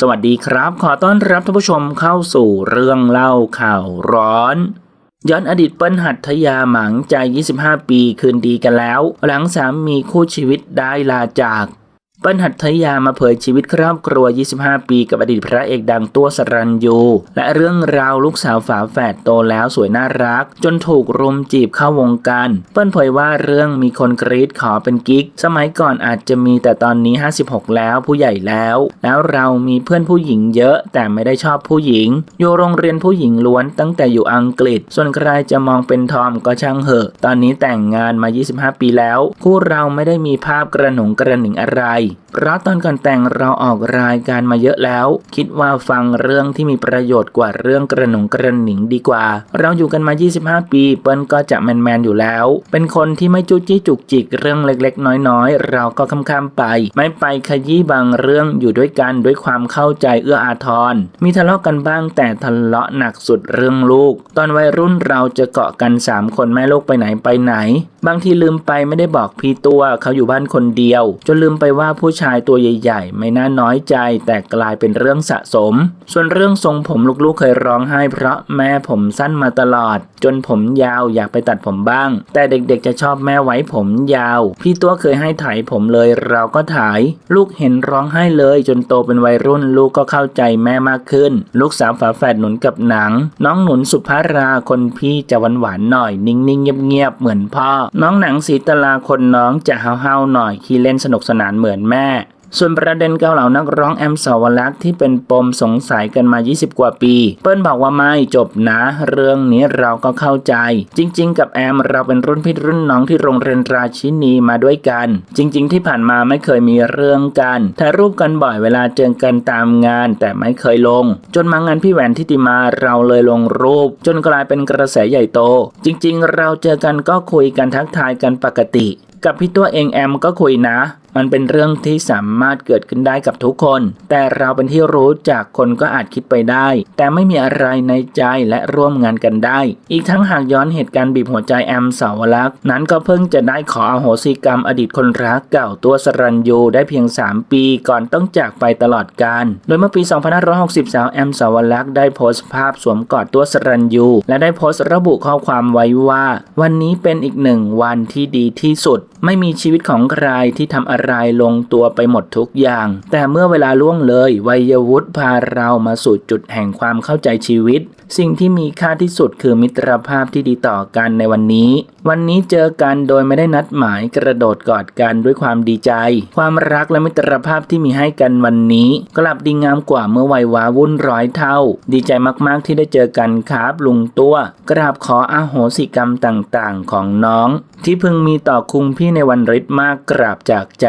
สวัสดีครับ ขอต้อนรับท่านผู้ชมเข้าสู่เรื่องเล่าข่าวร้อน ย้อนอดีตเปิ้ลหัตถยาหมังใจ 25 ปีคืนดีกันแล้ว หลังสามีคู่ชีวิตได้ลาจาก ปิ้ลหัตถยามาเผยชีวิตครอบครัว 25 ปีกับอดีตพระเอกดังตัวสรัญยู และเรื่องราวลูกสาวฝาแฝดโตแล้วสวยน่ารัก จนถูกรุมจีบเข้าวงการเปิ้ลเผยว่าเรื่องมีคนกรีดขอเป็นกิ๊ก สมัยก่อนอาจจะมีแต่ตอนนี้ 56 แล้วผู้ใหญ่แล้ว แล้วเรามีเพื่อนผู้หญิงเยอะ แต่ไม่ได้ชอบผู้หญิง อยู่โรงเรียนผู้หญิงล้วนตั้งแต่อยู่อังกฤษ ส่วนใครจะมองเป็นทอมก็ช่างเหอะ ตอนนี้แต่งงานมา 25 ปีแล้ว คู่เราไม่ได้มีภาพกระหนงกระหนิงอะไรเพราะตอนก่อนแต่งเราออกรายการมาเยอะแล้ว คิดว่าฟังเรื่องที่มีประโยชน์กว่าเรื่องกระหนุงกระหนิงดีกว่า เราอยู่กันมา 25 ปี เปิ้ลก็จะแมนๆอยู่แล้ว เป็นคนที่ไม่จุจี้จุกจิกเรื่องเล็กๆ น้อยๆ เราก็ค้ำๆไป ไม่ไปขยี้บางเรื่องอยู่ด้วยกันด้วยความเข้าใจเอื้ออาทร มีทะเลาะกันบ้างแต่ทะเลาะหนักสุดเรื่องลูก ตอนวัยรุ่นเราจะเกาะกัน 3 คนแม่ลูกไปไหนไปไหน บางทีลืมไปไม่ได้บอกพี่ตัวเขาอยู่บ้านคนเดียว จนลืมไปว่าผู้ชายตัวใหญ่ๆ ไม่น่าน้อยใจ แต่กลายเป็นเรื่องสะสม ส่วนเรื่องทรงผมลูกๆเคยร้องไห้เพราะแม่ผมสั้นมาตลอด จนผมยาวอยากไปตัดผมบ้าง แต่เด็กๆจะชอบแม่ไว้ผมยาว พี่ตัวเคยให้ถ่ายผมเลยเราก็ถ่าย ลูกเห็นร้องไห้เลย จนโตเป็นวัยรุ่นลูกก็เข้าใจแม่มากขึ้น ลูกสาวฝาแฝดหนุนกับหนัง น้องหนุนสุภาราคนพี่จะหวานหวานๆหน่อย นิ่งๆเงียบๆเหมือนพ่อ น้องหนังสีตลาคนน้องจะห้าๆหน่อยขี้เล่นสนุกสนานเหมือนแม่ ส่วนประเด็นเกาเหลานักร้องแอมสาวรักษ์ที่เป็นปมสงสัยกันมา 20 กว่าปี เปิ้ลบอกว่าไม่จบนะ เรื่องนี้เราก็เข้าใจ จริง ๆ กับแอมเราเป็นรุ่นพี่รุ่นน้องที่โรงเรียนราชินีมาด้วยกัน จริง ๆ ที่ผ่านมาไม่เคยมีเรื่องกันถ่ายรูปกันบ่อยเวลาเจอกันตามงาน แต่ไม่เคยลง จนมางานพี่แหวนทิติมาเราเลยลงรูป จนกลายเป็นกระแสใหญ่โต จริง ๆ เราเจอกันก็คุยกันทักทายกันปกติกับพี่ตัวเองแอมก็คุยนะ มันเป็นเรื่องที่สามารถเกิดขึ้นได้กับทุกคน แต่เราเป็นที่รู้จากคนก็อาจคิดไปได้ แต่ไม่มีอะไรในใจและร่วมงานกันได้ อีกทั้งหากย้อนเหตุการณ์บีบหัวใจแอมสาวรักษ์นั้นก็เพิ่งจะได้ขออโหสิกรรมอดีตคนรักเก่าตัวสรัญยูได้เพียง 3 ปีก่อนต้องจากไปตลอดกาลโดยเมื่อปี 2560สาวแอมสาวรักษ์ได้โพสต์ภาพสวมกอดตัวสรัญยูและได้โพสต์ระบุข้อความไว้ว่า วันนี้เป็นอีกหนึ่งวันที่ดีที่สุด ไม่มีชีวิตของใครที่ทำอะไรลงตัวไปหมดทุกอย่าง แต่เมื่อเวลาล่วงเลยวัยวุฒิพาเรามาสู่จุดแห่งความเข้าใจชีวิต สิ่งที่มีค่าที่สุดคือมิตรภาพที่ดีต่อกันในวันนี้ วันนี้เจอกันโดยไม่ได้นัดหมายกระโดดกอดกันด้วยความดีใจ ความรักและมิตรภาพที่มีให้กันวันนี้ กลับดีงามกว่าเมื่อวัยวาวุ่นร้อยเท่า ดีใจมากๆที่ได้เจอกันครับลุงตัว กราบขออาโหสิกรรมต่างๆ ของน้อง ที่เพิ่งมีต่อคุงพี่ในวันฤทธิ์มากกราบจากใจ